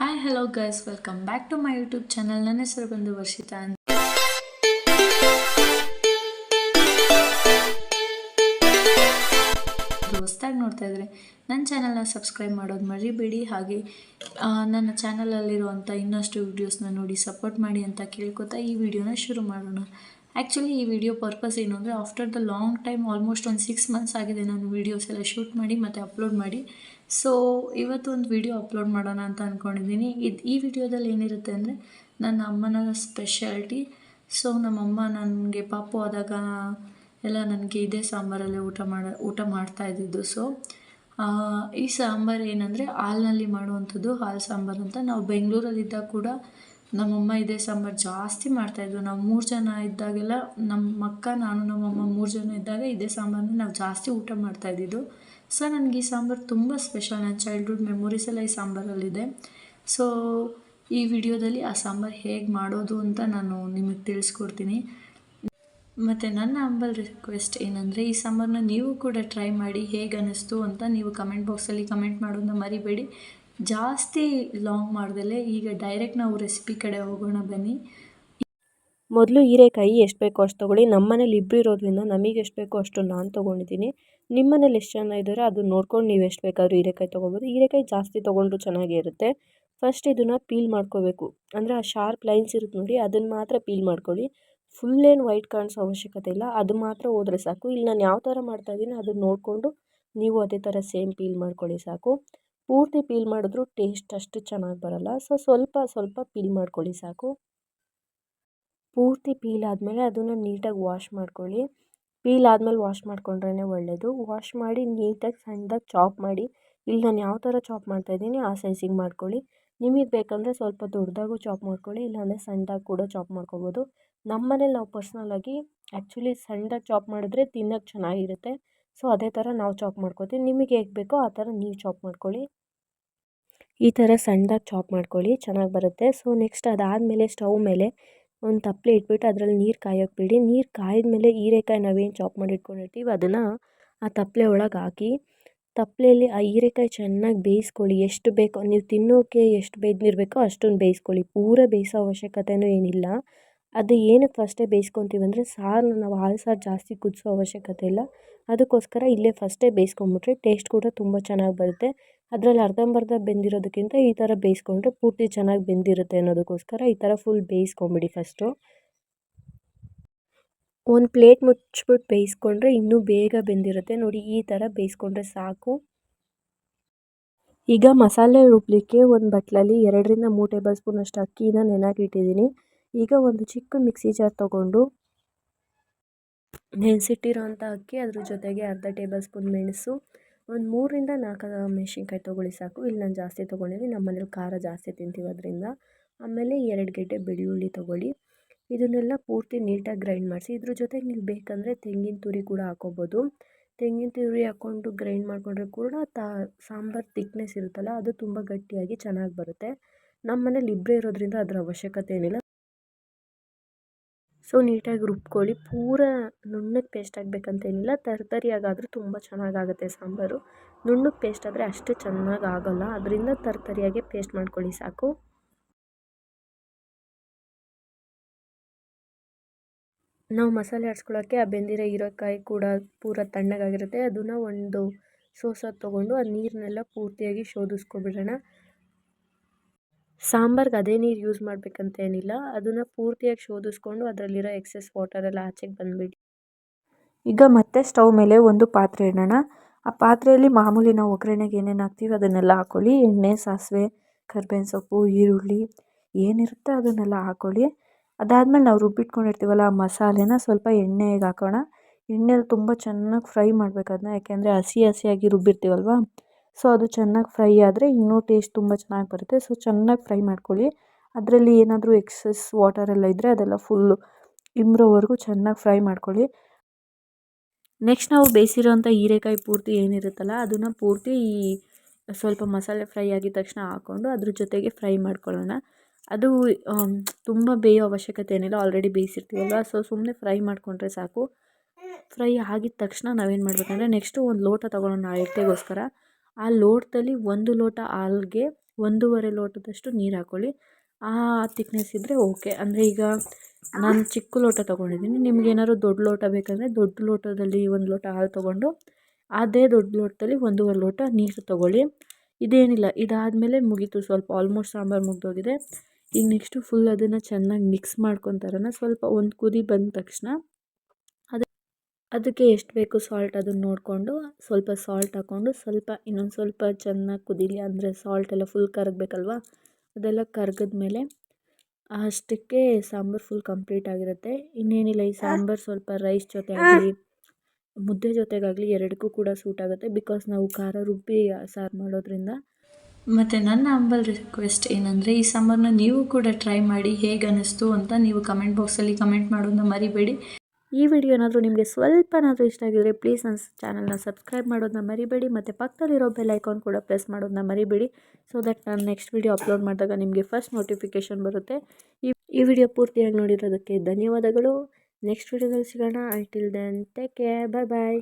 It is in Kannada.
Hi hello guys welcome back to my YouTube channel ನನ್ನ ಹೆಸರು ಬಂದು ವರ್ಷಿತಾ ಅಂತ. ಹೊಸ್ದಾಗಿ ನೋಡ್ತಾ ಇದ್ರೆ ನನ್ನ ಚಾನಲ್ನ ಸಬ್ಸ್ಕ್ರೈಬ್ ಮಾಡೋದು ಮರಿಬೇಡಿ. ಹಾಗೆ ನನ್ನ ಚಾನಲಲ್ಲಿರುವಂಥ ಇನ್ನಷ್ಟು ವೀಡಿಯೋಸ್ನ ನೋಡಿ ಸಪೋರ್ಟ್ ಮಾಡಿ ಅಂತ ಕೇಳ್ಕೊತಾ ಈ ವಿಡಿಯೋನ ಶುರು ಮಾಡೋಣ. ಆ್ಯಕ್ಚುಲಿ ಈ ವಿಡಿಯೋ ಪರ್ಪಸ್ ಏನು ಅಂದರೆ after the long time almost ಒಂದು ಸಿಕ್ಸ್ ಮಂತ್ಸ್ ಆಗಿದೆ ನಾನು ವೀಡಿಯೋಸ್ ಎಲ್ಲ ಶೂಟ್ ಮಾಡಿ ಮತ್ತು ಅಪ್ಲೋಡ್ ಮಾಡಿ. ಸೊ ಇವತ್ತು ಒಂದು ವಿಡಿಯೋ ಅಪ್ಲೋಡ್ ಮಾಡೋಣ ಅಂತ ಅಂದ್ಕೊಂಡಿದ್ದೀನಿ ಇದು ಈ ವಿಡಿಯೋದಲ್ಲಿ ಏನಿರುತ್ತೆ ಅಂದರೆ ನನ್ನ ಅಮ್ಮನ ಸ್ಪೆಷಾಲಿಟಿ ಸೊ ನಮ್ಮಮ್ಮ ನನಗೆ ಪಾಪು ಆದಾಗ ಎಲ್ಲ ನನಗೆ ಇದೇ ಸಾಂಬಾರಲ್ಲೇ ಊಟ ಮಾಡ, ಊಟ ಮಾಡ್ತಾ ಇದ್ದಿದ್ದು. ಸೊ ಈ ಸಾಂಬಾರು ಏನಂದರೆ ಹಾಲಿನಲ್ಲಿ ಮಾಡುವಂಥದ್ದು ಹಾಲು ಸಾಂಬಾರು ಅಂತ. ನಾವು ಬೆಂಗಳೂರಲ್ಲಿದ್ದಾಗ ಕೂಡ ನಮ್ಮಮ್ಮ ಇದೇ ಸಾಂಬಾರು ಜಾಸ್ತಿ ಮಾಡ್ತಾಯಿದ್ವು ನಾವು ಮೂರು ಜನ ಇದ್ದಾಗೆಲ್ಲ ನಮ್ಮ ಅಕ್ಕ, ನಾನು, ನಮ್ಮಮ್ಮ ಮೂರು ಜನ ಇದ್ದಾಗ ಇದೇ ಸಾಂಬಾರನ್ನ ನಾವು ಜಾಸ್ತಿ ಊಟ ಮಾಡ್ತಾ ಇದ್ದಿದ್ದು. ಸೊ ನನಗೆ ಈ ಸಾಂಬಾರು ತುಂಬ ಸ್ಪೆಷಲ್ ನನ್ನ ಚೈಲ್ಡ್ಹುಡ್ ಮೆಮೊರೀಸ್ ಎಲ್ಲ ಈ ಸಾಂಬಾರಲ್ಲಿದೆ. ಸೊ ಈ ವಿಡಿಯೋದಲ್ಲಿ ಆ ಸಾಂಬಾರು ಹೇಗೆ ಮಾಡೋದು ಅಂತ ನಾನು ನಿಮಗೆ ತಿಳಿಸ್ಕೊಡ್ತೀನಿ. ಮತ್ತು ನನ್ನ ಅಂಬಲ್ ರಿಕ್ವೆಸ್ಟ್ ಏನಂದರೆ, ಈ ಸಾಂಬಾರನ್ನ ನೀವು ಕೂಡ ಟ್ರೈ ಮಾಡಿ ಹೇಗೆ ಅನ್ನಿಸ್ತು ಅಂತ ನೀವು ಕಮೆಂಟ್ ಬಾಕ್ಸಲ್ಲಿ ಕಮೆಂಟ್ ಮಾಡೋದನ್ನ ಮರಿಬೇಡಿ. ಜಾಸ್ತಿ ಲಾಂಗ್ ಮಾಡ್ದಲೆ ಈಗ ಡೈರೆಕ್ಟ್ ನಾವು ರೆಸಿಪಿ ಕಡೆ ಹೋಗೋಣ ಬನ್ನಿ. ಮೊದಲು ಹೀರೆಕಾಯಿ ಎಷ್ಟು ಬೇಕೋ ಅಷ್ಟು ತೊಗೊಳ್ಳಿ. ನಮ್ಮ ಮನೇಲಿ ಇಬ್ಬರು ಇರೋದ್ರಿಂದ ನಮಗೆ ಎಷ್ಟು ಬೇಕೋ ಅಷ್ಟು ನಾನು ತೊಗೊಂಡಿದ್ದೀನಿ. ನಿಮ್ಮ ಮನೇಲಿ ಎಷ್ಟು ಜನ ಇದ್ದಾರೆ ಅದು ನೋಡ್ಕೊಂಡು ನೀವು ಎಷ್ಟು ಬೇಕಾದರೂ ಹೀರೆಕಾಯಿ ತೊಗೊಬೋದು. ಹೀರೆಕಾಯಿ ಜಾಸ್ತಿ ತೊಗೊಂಡ್ರು ಚೆನ್ನಾಗೇ ಇರುತ್ತೆ ಫಸ್ಟ್ ಇದನ್ನು ಪೀಲ್ ಮಾಡ್ಕೋಬೇಕು. ಅಂದರೆ ಆ ಶಾರ್ಪ್ ಲೈನ್ಸ್ ಇರುತ್ತೆ ನೋಡಿ ಅದನ್ನು ಮಾತ್ರ ಪೀಲ್ ಮಾಡ್ಕೊಳ್ಳಿ. ಫುಲ್ ಏನು ವೈಟ್ ಕಾಣಿಸೋ ಅವಶ್ಯಕತೆ ಇಲ್ಲ, ಅದು ಮಾತ್ರ ಹೋದರೆ ಸಾಕು. ಇಲ್ಲಿ ನಾನು ಯಾವ ಥರ ಮಾಡ್ತಾಯಿದ್ದೀನಿ ಅದನ್ನು ನೋಡಿಕೊಂಡು ನೀವು ಅದೇ ಥರ ಸೇಮ್ ಪೀಲ್ ಮಾಡ್ಕೊಳ್ಳಿ ಸಾಕು. ಪೂರ್ತಿ ಪೀಲ್ ಮಾಡಿದ್ರೂ ಟೇಸ್ಟ್ ಅಷ್ಟು ಚೆನ್ನಾಗಿ ಬರಲ್ಲ. ಸೊ ಸ್ವಲ್ಪ ಸ್ವಲ್ಪ ಪೀಲ್ ಮಾಡ್ಕೊಳ್ಳಿ ಸಾಕು. ಪೂರ್ತಿ ಪೀಲ್ ಆದಮೇಲೆ ಅದನ್ನು ನೀಟಾಗಿ ವಾಶ್ ಮಾಡ್ಕೊಳ್ಳಿ. ಪೀಲ್ ಆದಮೇಲೆ ವಾಶ್ ಮಾಡ್ಕೊಂಡ್ರೇ ಒಳ್ಳೆಯದು ವಾಶ್ ಮಾಡಿ ನೀಟಾಗಿ, ಸಣ್ಣದಾಗಿ ಚಾಪ್ ಮಾಡಿ. ಇಲ್ಲಿ ನಾನು ಯಾವ ಥರ ಚಾಪ್ ಮಾಡ್ತಾ ಇದ್ದೀನಿ, ಆ ಸೈಜಿಗೆ ಮಾಡ್ಕೊಳ್ಳಿ. ನಿಮಗೆ ಬೇಕಂದರೆ ಸ್ವಲ್ಪ ದೊಡ್ಡದಾಗೂ ಚಾಪ್ ಮಾಡ್ಕೊಳ್ಳಿ, ಇಲ್ಲಾಂದರೆ ಸಣ್ಣದಾಗಿ ಕೂಡ ಚಾಪ್ ಮಾಡ್ಕೊಬೋದು. ನಮ್ಮ ಮನೇಲಿ ನಾವು ಪರ್ಸ್ನಲಾಗಿ ಆ್ಯಕ್ಚುಲಿ ಸಣ್ಣದಾಗಿ ಚಾಪ್ ಮಾಡಿದ್ರೆ ತಿನ್ನೋಕ್ಕೆ ಚೆನ್ನಾಗಿರುತ್ತೆ. ಸೊ, ಅದೇ ಥರ ನಾವು ಚಾಪ್ ಮಾಡ್ಕೊತೀವಿ. ನಿಮಗೆ ಹೇಗೆ ಬೇಕೋ ಆ ಥರ ನೀವು ಚಾಪ್ ಮಾಡ್ಕೊಳ್ಳಿ. ಈ ಥರ ಸಣ್ಣದಾಗಿ ಚಾಪ್ ಮಾಡ್ಕೊಳ್ಳಿ. ಚೆನ್ನಾಗಿ ಬರುತ್ತೆ. ಸೊ ನೆಕ್ಸ್ಟ್ ಅದಾದಮೇಲೆ ಸ್ಟವ್ ಮೇಲೆ ಒಂದು ತಪ್ಪಲೆ ಇಟ್ಬಿಟ್ಟು ಅದರಲ್ಲಿ ನೀರು ಕಾಯೋಕ್ಕೆ ಬಿಡಿ. ನೀರು ಕಾಯ್ದ ಮೇಲೆ ಹೀರೆಕಾಯಿ ನಾವೇನು ಚಾಪ್ ಮಾಡಿ ಇಟ್ಕೊಂಡಿರ್ತೀವಿ ಅದನ್ನು ಆ ತಪ್ಪಲೆ ಒಳಗೆ ಹಾಕಿ ತಪ್ಪಲೆಯಲ್ಲಿ ಆ ಹೀರೆಕಾಯಿ ಚೆನ್ನಾಗಿ ಬೇಯಿಸ್ಕೊಳ್ಳಿ. ಎಷ್ಟು ಬೇಕೋ, ನೀವು ತಿನ್ನೋಕ್ಕೆ ಎಷ್ಟು ಬೇಯ್ದಿರಬೇಕೋ ಅಷ್ಟೊಂದು ಬೇಯಿಸ್ಕೊಳ್ಳಿ. ಪೂರ ಬೇಯಿಸೋ ಅವಶ್ಯಕತೆಯೂ ಏನಿಲ್ಲ. ಅದು ಏನಕ್ಕೆ ಫಸ್ಟೇ ಬೇಯಿಸ್ಕೊತೀವಿ ಅಂದರೆ ಸಾರನ್ನ ನಾವು ಹಾಲು ಸಾರು ಜಾಸ್ತಿ ಕುದಿಸೋ ಅವಶ್ಯಕತೆ ಇಲ್ಲ. ಅದಕ್ಕೋಸ್ಕರ ಇಲ್ಲೇ ಫಸ್ಟೇ ಬೇಯಿಸ್ಕೊಂಬಿಟ್ರೆ ಟೇಸ್ಟ್ ಕೂಡ ತುಂಬ ಚೆನ್ನಾಗಿ ಬರುತ್ತೆ. ಅದರಲ್ಲಿ ಅರ್ಧಂಬರ್ಧ ಬೆಂದಿರೋದಕ್ಕಿಂತ ಈ ಥರ ಬೇಯಿಸ್ಕೊಂಡ್ರೆ ಪೂರ್ತಿ ಚೆನ್ನಾಗಿ ಬೆಂದಿರುತ್ತೆ ಅನ್ನೋದಕ್ಕೋಸ್ಕರ ಈ ಥರ ಫುಲ್ ಬೇಯಿಸ್ಕೊಂಬಿಡಿ ಫಸ್ಟು ಒಂದು ಪ್ಲೇಟ್ ಮುಚ್ಚಿಬಿಟ್ಟು ಬೇಯಿಸ್ಕೊಂಡ್ರೆ ಇನ್ನೂ ಬೇಗ ಬೆಂದಿರುತ್ತೆ. ನೋಡಿ ಈ ಥರ ಬೇಯಿಸ್ಕೊಂಡ್ರೆ ಸಾಕು. ಈಗ ಮಸಾಲೆ ರುಬ್ಲಿಕ್ಕೆ ಒಂದು ಬಟ್ಲಲ್ಲಿ ಎರಡರಿಂದ ಮೂರು ಟೇಬಲ್ ಸ್ಪೂನಷ್ಟು ಅಕ್ಕಿನ ನೆನೆಯಾಕಿಟ್ಟಿದ್ದೀನಿ ಈಗ ಒಂದು ಚಿಕ್ಕ ಮಿಕ್ಸಿ ಜಾರ್ ತೊಗೊಂಡು ನೆನೆಸಿಟ್ಟಿರೋ ಅಂಥ ಅಕ್ಕಿ, ಅದ್ರ ಜೊತೆಗೆ ಅರ್ಧ ಟೇಬಲ್ ಸ್ಪೂನ್ ಮೆಣಸು, ಒಂದು ಮೂರರಿಂದ ನಾಲ್ಕು ಮೆಣಸಿನ್ಕಾಯಿ ತೊಗೊಳ್ಳಿ ಸಾಕು. ಇಲ್ಲಿ ನಾನು ಜಾಸ್ತಿ ತೊಗೊಂಡಿದ್ದೀನಿ ನಮ್ಮ ಮನೇಲಿ ಖಾರ ಜಾಸ್ತಿ ತಿಂತೀವಿ ಅದರಿಂದ. ಆಮೇಲೆ ಎರಡು ಗೆಡ್ಡೆ ಬೆಳ್ಳುಳ್ಳಿ ತೊಗೊಳ್ಳಿ. ಇದನ್ನೆಲ್ಲ ಪೂರ್ತಿ ನೀಟಾಗಿ ಗ್ರೈಂಡ್ ಮಾಡಿಸಿ, ಇದ್ರ ಜೊತೆಗೆ ನೀವು ಬೇಕಂದರೆ ತೆಂಗಿನ ತುರಿ ಕೂಡ ಹಾಕೋಬೋದು. ತೆಂಗಿನ ತುರಿ ಹಾಕ್ಕೊಂಡು ಗ್ರೈಂಡ್ ಮಾಡಿಕೊಂಡ್ರೆ ಕೂಡ ತಾ, ಸಾಂಬಾರು ತಿಕ್ನೆಸ್ ಇರುತ್ತಲ್ಲ, ಅದು ತುಂಬ ಗಟ್ಟಿಯಾಗಿ ಚೆನ್ನಾಗಿ ಬರುತ್ತೆ. ನಮ್ಮ ಮನೇಲಿ ಇಬ್ಬರೇ ಇರೋದ್ರಿಂದ ಅದರ ಅವಶ್ಯಕತೆ ಏನಿಲ್ಲ. ಸೊ ನೀಟಾಗಿ ರುಬ್ಕೊಳ್ಳಿ. ಪೂರ ನುಣ್ಣಗೆ ಪೇಸ್ಟ್ ಆಗಬೇಕಂತೇನಿಲ್ಲ ತರ್ತರಿಯಾಗಾದರೂ ತುಂಬ ಚೆನ್ನಾಗಾಗುತ್ತೆ ಸಾಂಬಾರು. ನುಣ್ಣಗೆ ಪೇಸ್ಟ್ ಆದರೆ ಅಷ್ಟು ಚೆನ್ನಾಗಿ ಆಗೋಲ್ಲ ಅದರಿಂದ ತರ್ತರಿಯಾಗೆ ಪೇಸ್ಟ್ ಮಾಡ್ಕೊಳ್ಳಿ ಸಾಕು. ನಾವು ಮಸಾಲೆ ಆಡ್ಸ್ಕೊಳ್ಳೋಕ್ಕೆ ಆ ಬೆಂದಿರೋ ಹೀರೆಕಾಯಿ ಕೂಡ ಪೂರ ತಣ್ಣಗಾಗಿರುತ್ತೆ. ಅದನ್ನು ಒಂದು ಸೋಸ ತೊಗೊಂಡು ಆ ನೀರನ್ನೆಲ್ಲ ಪೂರ್ತಿಯಾಗಿ ಶೋಧಿಸ್ಕೊಬಿಡೋಣ. ಸಾಂಬಾರ್ಗೆ ಅದೇ ನೀರು ಯೂಸ್ ಮಾಡಬೇಕಂತ ಏನಿಲ್ಲ ಅದನ್ನು ಪೂರ್ತಿಯಾಗಿ ಶೋಧಿಸ್ಕೊಂಡು ಅದರಲ್ಲಿರೋ ಎಕ್ಸೆಸ್ ವಾಟರೆಲ್ಲ ಆಚೆಗೆ ಬಂದುಬಿಡಿ. ಈಗ ಮತ್ತೆ ಸ್ಟವ್ ಮೇಲೆ ಒಂದು ಪಾತ್ರೆ ಇಡೋಣ ಆ ಪಾತ್ರೆಯಲ್ಲಿ ಮಾಮೂಲಿ ನಾವು ಒಗ್ಗರಣೆಗೆ ಏನೇನು ಹಾಕ್ತೀವಿ ಅದನ್ನೆಲ್ಲ ಹಾಕ್ಕೊಳ್ಳಿ ಎಣ್ಣೆ, ಸಾಸಿವೆ, ಕರ್ಬೇವಿನ ಸೊಪ್ಪು, ಈರುಳ್ಳಿ ಏನಿರುತ್ತೆ ಅದನ್ನೆಲ್ಲ ಹಾಕ್ಕೊಳ್ಳಿ ಅದಾದಮೇಲೆ ನಾವು ರುಬ್ಬಿಟ್ಕೊಂಡಿರ್ತೀವಲ್ಲ ಆ ಮಸಾಲೆನ ಸ್ವಲ್ಪ ಎಣ್ಣೆಗೆ ಹಾಕೋಣ. ಎಣ್ಣೆಯಲ್ಲಿ ತುಂಬ ಚೆನ್ನಾಗಿ ಫ್ರೈ ಮಾಡಬೇಕು ಅದನ್ನ ಯಾಕೆಂದರೆ ಹಸಿ ಹಸಿಯಾಗಿ ರುಬ್ಬಿರ್ತೀವಲ್ವ? ಸೊ ಅದು ಚೆನ್ನಾಗಿ ಫ್ರೈ ಆದರೆ ಇನ್ನೂ ಟೇಸ್ಟ್ ತುಂಬ ಚೆನ್ನಾಗಿ ಬರುತ್ತೆ. ಸೊ ಚೆನ್ನಾಗಿ ಫ್ರೈ ಮಾಡ್ಕೊಳ್ಳಿ. ಅದರಲ್ಲಿ ಏನಾದರೂ ಎಕ್ಸಸ್ ವಾಟರ್ ಎಲ್ಲ ಇದ್ದರೆ ಅದೆಲ್ಲ ಫುಲ್ಲು ಇಂಬ್ರೋವರೆಗೂ ಚೆನ್ನಾಗಿ ಫ್ರೈ ಮಾಡ್ಕೊಳ್ಳಿ. ನೆಕ್ಸ್ಟ್ ನಾವು ಬೇಯಿಸಿರೋಂಥ ಹೀರೆಕಾಯಿ ಪೂರ್ತಿ ಏನಿರುತ್ತಲ್ಲ ಅದನ್ನು ಪೂರ್ತಿ ಈ ಸ್ವಲ್ಪ ಮಸಾಲೆ ಫ್ರೈ ಆಗಿದ ತಕ್ಷಣ ಹಾಕ್ಕೊಂಡು ಅದ್ರ ಜೊತೆಗೆ ಫ್ರೈ ಮಾಡ್ಕೊಳ್ಳೋಣ. ಅದು ತುಂಬ ಬೇಯೋ ಅವಶ್ಯಕತೆ ಏನಿಲ್ಲ. ಆಲ್ರೆಡಿ ಬೇಯಿಸಿರ್ತೀವಲ್ಲ ಸೊ ಸುಮ್ಮನೆ ಫ್ರೈ ಮಾಡಿಕೊಂಡ್ರೆ ಸಾಕು. ಫ್ರೈ ಆಗಿದ ತಕ್ಷಣ ನಾವೇನು ಮಾಡಬೇಕಂದ್ರೆ ನೆಕ್ಸ್ಟು ಒಂದು ಲೋಟ ತೊಗೊಳ್ಳೋಣ ಅಳತೆಗೋಸ್ಕರ ಆ ಲೋಟದಲ್ಲಿ ಒಂದು ಲೋಟ ಹಾಲ್ಗೆ ಒಂದೂವರೆ ಲೋಟದಷ್ಟು ನೀರು ಹಾಕ್ಕೊಳ್ಳಿ ಆ ತಿಕ್ನೆಸ್ ಇದ್ದರೆ ಓಕೆ ಅಂದರೆ ಈಗ ನಾನು ಚಿಕ್ಕ ಲೋಟ ತೊಗೊಂಡಿದ್ದೀನಿ ನಿಮಗೇನಾದ್ರು ದೊಡ್ಡ ಲೋಟ ಬೇಕಂದರೆ ದೊಡ್ಡ ಲೋಟದಲ್ಲಿ ಒಂದು ಲೋಟ ಹಾಲು ತೊಗೊಂಡು ಅದೇ ದೊಡ್ಡ ಲೋಟದಲ್ಲಿ ಒಂದೂವರೆ ಲೋಟ ನೀರು ತೊಗೊಳ್ಳಿ. ಇದೇನಿಲ್ಲ, ಇದಾದಮೇಲೆ ಮುಗೀತು. ಸ್ವಲ್ಪ ಆಲ್ಮೋಸ್ಟ್ ಸಾಂಬಾರು ಮುಗಿದೋಗಿದೆ. ಈಗ ನೆಕ್ಸ್ಟು ಫುಲ್ ಅದನ್ನು ಚೆನ್ನಾಗಿ ಮಿಕ್ಸ್ ಮಾಡ್ಕೊತಾರನ ಸ್ವಲ್ಪ ಒಂದು ಕುದಿ ಬಂದ ತಕ್ಷಣ ಅದಕ್ಕೆ ಎಷ್ಟು ಬೇಕು ಸಾಲ್ಟ್ ಅದನ್ನು ನೋಡಿಕೊಂಡು ಸ್ವಲ್ಪ ಸಾಲ್ಟ್ ಹಾಕ್ಕೊಂಡು ಸ್ವಲ್ಪ ಇನ್ನೊಂದು ಸ್ವಲ್ಪ ಚೆನ್ನಾಗಿ ಕುದೀಲಿ ಅಂದರೆ ಸಾಲ್ಟ್ ಎಲ್ಲ ಫುಲ್ ಕರಗಬೇಕಲ್ವ? ಅದೆಲ್ಲ ಕರಗಿದ್ಮೇಲೆ ಅಷ್ಟಕ್ಕೆ ಸಾಂಬಾರು ಫುಲ್ ಕಂಪ್ಲೀಟ್ ಆಗಿರುತ್ತೆ. ಇನ್ನೇನಿಲ್ಲ, ಈ ಸಾಂಬಾರು ಸ್ವಲ್ಪ ರೈಸ್ ಜೊತೆ ಆಗಲಿ ಮುದ್ದೆ ಜೊತೆಗಾಗಲಿ ಎರಡಕ್ಕೂ ಕೂಡ ಸೂಟ್ ಆಗುತ್ತೆ ಬಿಕಾಸ್ ನಾವು ಖಾರ ರುಬ್ಬಿ ಸಾರು ಮಾಡೋದ್ರಿಂದ. ಮತ್ತು ನನ್ನ ಅಂಬಲ್ ರಿಕ್ವೆಸ್ಟ್ ಏನಂದರೆ, ಈ ಸಾಂಬಾರನ್ನ ನೀವು ಕೂಡ ಟ್ರೈ ಮಾಡಿ ಹೇಗೆ ಅನ್ನಿಸ್ತು ಅಂತ ನೀವು ಕಮೆಂಟ್ ಬಾಕ್ಸಲ್ಲಿ ಕಮೆಂಟ್ ಮಾಡೋದನ್ನ ಮರಿಬೇಡಿ. ಈ ವಿಡಿಯೋ ಏನಾದರೂ ನಿಮಗೆ ಸ್ವಲ್ಪನಾದರೂ ಇಷ್ಟ ಆಗಿದ್ರೆ ಪ್ಲೀಸ್ ನನ್ನ ಚಾನಲ್ನ ಸಬ್ಸ್ಕ್ರೈಬ್ ಮಾಡೋದನ್ನ ಮರಿಬೇಡಿ, ಮತ್ತು ಪಕ್ಕದಲ್ಲಿರೋ ಬೆಲ್ ಐಕಾನ್ ಕೂಡ ಪ್ರೆಸ್ ಮಾಡೋದನ್ನ ಮರಿಬೇಡಿ ಸೊ ದಟ್ ನಾನು ನೆಕ್ಸ್ಟ್ ವಿಡಿಯೋ ಅಪ್ಲೋಡ್ ಮಾಡಿದಾಗ ನಿಮಗೆ ಫಸ್ಟ್ ನೋಟಿಫಿಕೇಷನ್ ಬರುತ್ತೆ. ಈ ಈ ವಿಡಿಯೋ ಪೂರ್ತಿಯಾಗಿ ನೋಡಿರೋದಕ್ಕೆ ಧನ್ಯವಾದಗಳು. ನೆಕ್ಸ್ಟ್ ವಿಡಿಯೋದಲ್ಲಿ ಸಿಗೋಣ. Till then take care bye bye